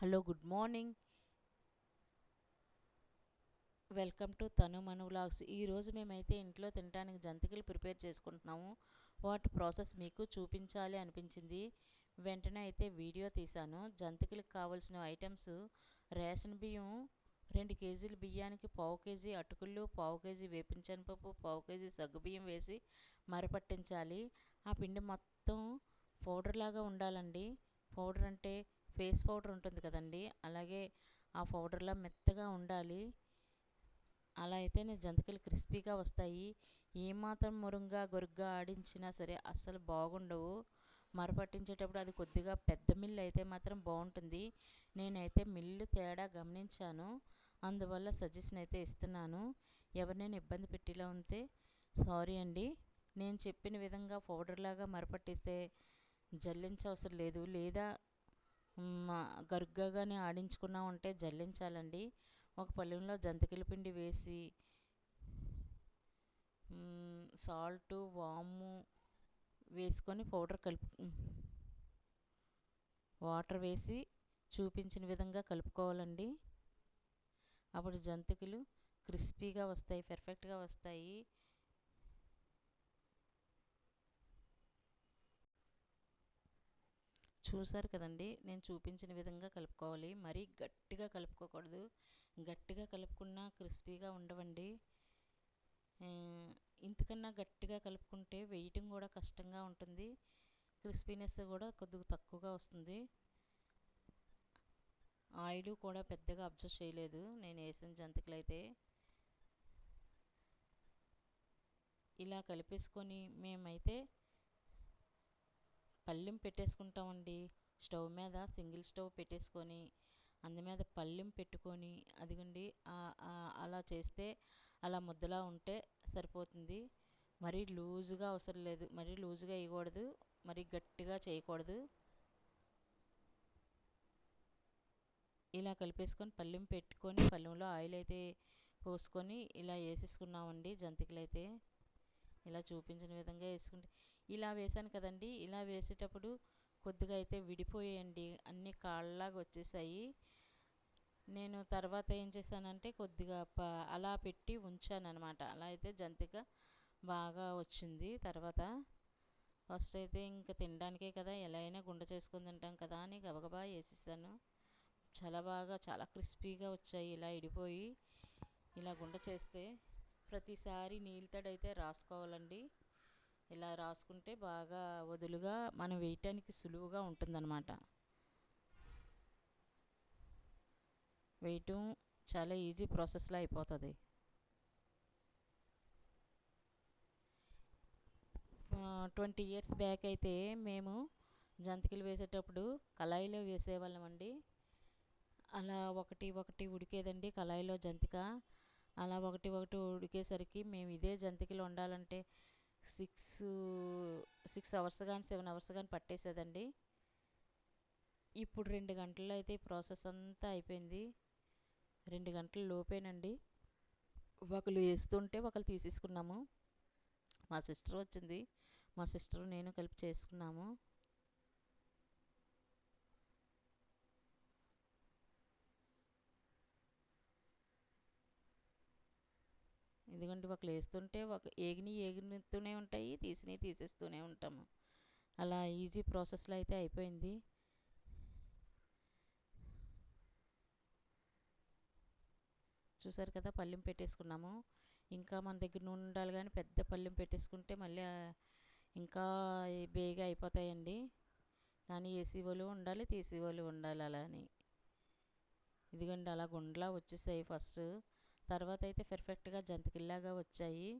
Hello good morning welcome to తను మన vlogs ఈరోజు మేమైతే ఇంట్లో తినడానికి జంతికలు ప్రిపేర్ చేసుకుంటున్నాము. వాటి ప్రాసెస్ మీకు చూపించాలి అనిపించింది? వెంటనే అయితే వీడియో తీశాను. జంతికలకు కావాల్సిన ఐటమ్స్ రేషన్ బియ్యం రెండు కేజీల బియ్యానికి పావు కేజీ అటుకులు పావు కేజీ వేపించనపప్పు పావు కేజీ సగ్గుబియ్యం వేసి మరపట్టించాలి. ఆ పిండి మొత్తం పౌడర్ లాగా ఉండాలండి. పౌడర్ అంటే ఫేస్ పౌడర్ ఉంటుంది కదండి. అలాగే ఆ పౌడర్లా మెత్తగా ఉండాలి. అలా అయితేనే జంతికలు క్రిస్పీగా వస్తాయి. ఏమాత్రం మురుంగా గొరుగ్గా ఆడించినా సరే అస్సలు బాగుండవు. మరపట్టించేటప్పుడు అది కొద్దిగా పెద్ద మిల్లు అయితే మాత్రం బాగుంటుంది. నేనైతే మిల్లు తేడా గమనించాను. అందువల్ల సజెషన్ అయితే ఇస్తున్నాను. ఎవరినైనా ఇబ్బంది పెట్టేలా ఉంటే సారీ అండి. నేను చెప్పిన విధంగా పౌడర్ లాగా మరపట్టిస్తే జల్లించవసరం లేదు. లేదా గరుగ్గానే ఆడించుకున్నా ఉంటే జల్లించాలండి. ఒక పళ్ళెంలో జంతికల పిండి వేసి సాల్ట్ వాము వేసుకొని పౌడర్ కలుపు వాటర్ వేసి చూపించిన విధంగా కలుపుకోవాలండి. అప్పుడు జంతికలు క్రిస్పీగా వస్తాయి పర్ఫెక్ట్గా వస్తాయి. చూసారు కదండి నేను చూపించిన విధంగా కలుపుకోవాలి. మరీ గట్టిగా కలుపుకోకూడదు. గట్టిగా కలుపుకున్నా క్రిస్పీగా ఉండవండి. ఇంతకన్నా గట్టిగా కలుపుకుంటే వేయటం కూడా కష్టంగా ఉంటుంది. క్రిస్పీనెస్ కూడా కొద్దిగా తక్కువగా వస్తుంది. ఆయిల్ కూడా పెద్దగా అబ్జర్వ్ చేయలేదు. నేను వేసిన జంతికలు అయితే ఇలా కలిపేసుకొని మేమైతే పళ్ళెం పెట్టేసుకుంటామండి. స్టవ్ మీద సింగిల్ స్టవ్ పెట్టేసుకొని అందు మీద పళ్ళెం పెట్టుకొని అదిగండి అలా చేస్తే అలా ముద్దలా ఉంటే సరిపోతుంది. మరీ లూజుగా అవసరం లేదు. మరీ లూజుగా వేయకూడదు. మరీ గట్టిగా చేయకూడదు. ఇలా కలిపేసుకొని పళ్ళెం పెట్టుకొని పళ్ళెంలో ఆయిల్ అయితే పోసుకొని ఇలా వేసేసుకున్నామండి జంతికలు అయితే ఇలా చూపించిన విధంగా వేసుకుంటే ఇలా వేసాను కదండి. ఇలా వేసేటప్పుడు కొద్దిగా అయితే విడిపోయాయండి. అన్ని కాళ్ళలాగా వచ్చేసాయి. నేను తర్వాత ఏం చేశానంటే కొద్దిగా అలా పెట్టి ఉంచాను అనమాట అలా అయితే జంతిక బాగా వచ్చింది. తర్వాత ఫస్ట్ అయితే ఇంకా తినడానికే కదా ఎలా అయినా గుండ చేసుకుని తింటాం కదా అని గబగబా వేసేసాను. చాలా బాగా చాలా క్రిస్పీగా వచ్చాయి. ఇలా ఇడిపోయి ఇలా గుండ చేస్తే ప్రతిసారి నీళ్ళతడైతే రాసుకోవాలండి. ఇలా రాసుకుంటే బాగా వదులుగా మనం వేయటానికి సులువుగా ఉంటుందన్నమాట. వేయటం చాలా ఈజీ ప్రాసెస్లో అయిపోతుంది. ట్వంటీ ఇయర్స్ బ్యాక్ అయితే మేము జంతికలు వేసేటప్పుడు కళాయిలో వేసేవాళ్ళం అండి. అలా ఒకటి ఒకటి ఉడికేదండి కళాయిలో జంతిక. అలా ఒకటి ఒకటి ఉడికేసరికి మేము ఇదే జంతికలు వండాలంటే సిక్స్ సిక్స్ అవర్స్ కానీ సెవెన్ అవర్స్ కానీ పట్టేసేదండి. ఇప్పుడు రెండు గంటల్లో అయితే ప్రాసెస్ అంతా అయిపోయింది. రెండు గంటల లోపేనండి. ఒకళ్ళు వేస్తుంటే ఒకరు తీసేసుకున్నాము. మా సిస్టర్ వచ్చింది. మా సిస్టర్ నేను కలిపి చేసుకున్నాము. ఎందుకంటే ఒకళ్ళు వేస్తుంటే ఒక ఏగిని ఏగుతూనే ఉంటాయి తీసినవి తీసేస్తూనే ఉంటాము. అలా ఈజీ ప్రాసెస్లో అయితే అయిపోయింది. చూసారు కదా పళ్ళెం పెట్టేసుకున్నాము. ఇంకా మన దగ్గర నూనె ఉండాలి కానీ పెద్ద పళ్ళెం పెట్టేసుకుంటే మళ్ళీ ఇంకా బేగా అయిపోతాయండి. కానీ ఏసీ వాళ్ళు ఉండాలి తీసే వాళ్ళు ఉండాలి అలా అని ఇదిగండి అలా గుండ్లా వచ్చేసాయి ఫస్ట్. తర్వాత అయితే పెర్ఫెక్ట్గా జంతికల్లాగా వచ్చాయి.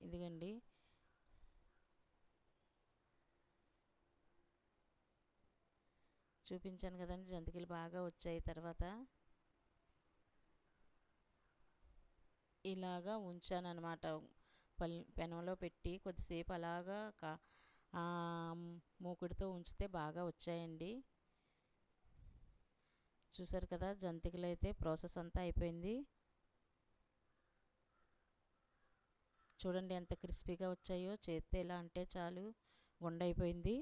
ఇదిగండి. చూపించాను కదండి జంతికలు బాగా వచ్చాయి తర్వాత. ఇలాగా ఉంచాను అనమాట పల్ పెనంలో పెట్టి కొద్దిసేపు అలాగా మూకుడితో ఉంచితే బాగా వచ్చాయండి. చూసారు కదా జంతికలు అయితే ప్రాసెస్ అంతా అయిపోయింది. చూడండి ఎంత క్రిస్పీగా వచ్చాయో చేస్తే ఎలా అంటే చాలు గుండైపోయింది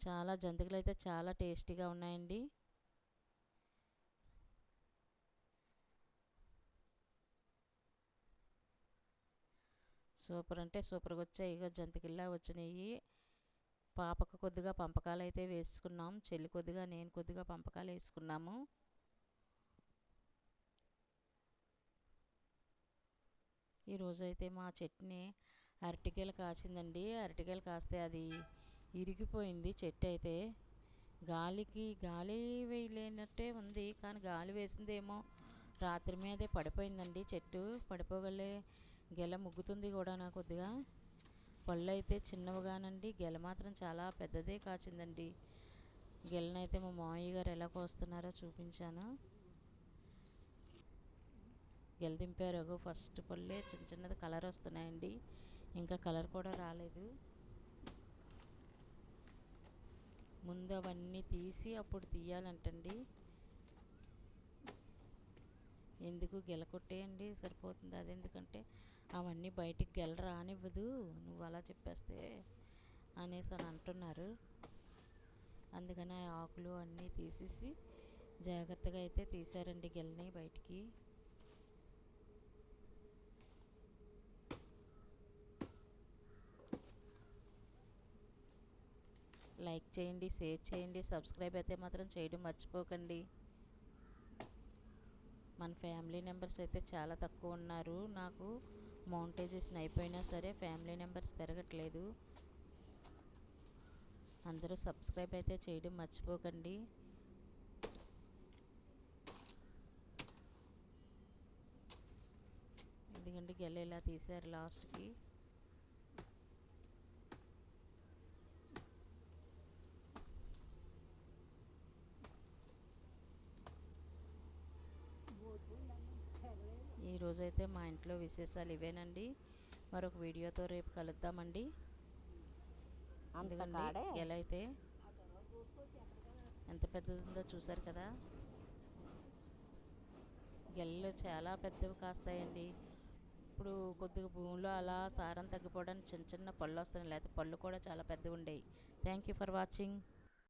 చాలా జంతికలు అయితే చాలా టేస్టీగా ఉన్నాయండి. సూపర్ అంటే సూపర్గా వచ్చాయి ఇక జంతికల్లా వచ్చినాయి. పాపకు కొద్దిగా పంపకాలు అయితే వేసుకున్నాం. చెల్లి కొద్దిగా నేను కొద్దిగా పంపకాలు వేసుకున్నాము. ఈరోజు అయితే మా చట్నీ అరటికాయలు కాచిందండి. అరటికాయలు కాస్తే అది ఇరిగిపోయింది చెట్టు అయితే గాలికి గాలి వేయలేనట్టే ఉంది కానీ గాలి వేసిందేమో రాత్రి మీదే పడిపోయిందండి చెట్టు. పడిపోగలే గెల ముగ్గుతుంది కూడా నా కొద్దిగా. పళ్ళైతే అయితే చిన్నవిగానండి. గెల మాత్రం చాలా పెద్దదే కాచిందండి. గెలనైతే మా మామయ్య గారు ఎలా కోస్తున్నారో చూపించాను. గెల దింపారు ఫస్ట్ పళ్ళే. చిన్న చిన్నది కలర్ వస్తున్నాయండి. ఇంకా కలర్ కూడా రాలేదు. ముందు అవన్నీ తీసి అప్పుడు తీయాలంటండి. ఎందుకు గెల కొట్టేయండి సరిపోతుంది. అది ఎందుకంటే అవన్నీ బయటికి గెల రానివ్వదు నువ్వు అలా చెప్పేస్తే అనేసి అని అంటున్నారు. అందుకని ఆ ఆకులు అన్నీ తీసేసి జాగ్రత్తగా అయితే తీశారండి గెలని బయటికి. లైక్ చేయండి షేర్ చేయండి సబ్స్క్రైబ్ అయితే మాత్రం చేయడం మర్చిపోకండి. మన ఫ్యామిలీ మెంబర్స్ అయితే చాలా తక్కువ ఉన్నారు. నాకు మౌంటైజేషన్ అయిపోయినా సరే ఫ్యామిలీ మెంబర్స్ పెరగట్లేదు. అందరూ సబ్స్క్రైబ్ అయితే చేయడం మర్చిపోకండి. ఎందుకంటే గెల ఇలా తీశారు లాస్ట్కి. ఈరోజైతే మా ఇంట్లో విశేషాలు ఇవేనండి. మరొక వీడియోతో రేపు కలుద్దామండి. అందుకండి ఎలా అయితే? ఎంత పెద్దది ఉందో చూసారు కదా? గెల్లలు చాలా పెద్దవి కాస్తాయండి. ఇప్పుడు కొద్దిగా భూమిలో అలా సారం తగ్గిపోవడానికి చిన్న చిన్న పళ్ళు వస్తున్నాయి. లేకపోతే పళ్ళు కూడా చాలా పెద్దవి ఉండేవి థ్యాంక్ యూ ఫర్ వాచింగ్